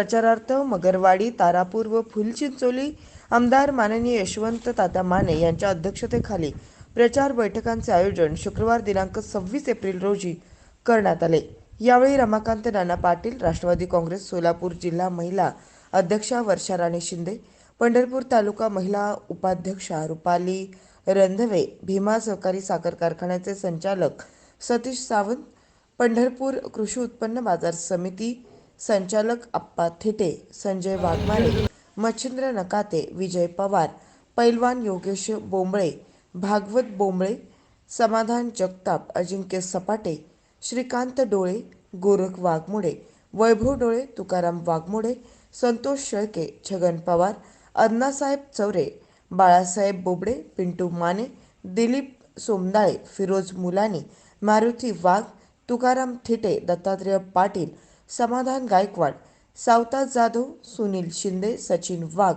प्रचारार्थ मगरवाडी तारापूर व फुलचिंचोली आमदार माननीय यशवंत तात्या माने यांच्या अध्यक्षतेखाली प्रचार बैठकांचे आयोजन शुक्रवार दिनांक सव्वीस एप्रिल रोजी करण्यात आले. यावेळी रमाकांत नाना पाटील राष्ट्रवादी काँग्रेस सोलापूर जिल्हा महिला अध्यक्षा वर्षा राणे शिंदे पंढरपूर तालुका महिला उपाध्यक्षा रुपाली रंधवे भीमा सहकारी साखर कारखान्याचे संचालक सतीश सावंत पंढरपूर कृषी उत्पन्न बाजार समिती संचालक अप्पा थिटे संजय वाघमारे मच्छिंद्र नकाते विजय पवार पैलवान योगेश बोंबळे भागवत बोंबळे समाधान जगताप अजिंक्य सपाटे श्रीकांत डोळे गोरख वाघमोडे वैभव डोळे तुकाराम वाघमोडे संतोष शेळके छगन पवार अण्णासाहेब चौरे बाळासाहेब बोबडे पिंटू माने दिलीप सोमदाळे फिरोज मुलानी मारुती वाघ तुकाराम थिटे दत्तात्रय पाटील समाधान गायकवाड सावताज जाधव सुनील शिंदे सचिन वाघ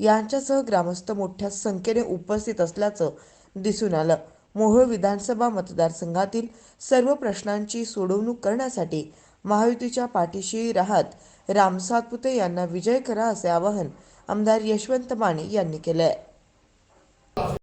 यांच्यासह ग्रामस्थ मोठ्या संख्येने उपस्थित असल्याचं दिसून आलं. मोहोळ विधानसभा मतदारसंघातील सर्व प्रश्नांची सोडवणूक करण्यासाठी महायुतीच्या पाठीशी राहत राम सातपुते यांना विजय करा असे आवाहन आमदार यशवंत माने यांनी केलं आहे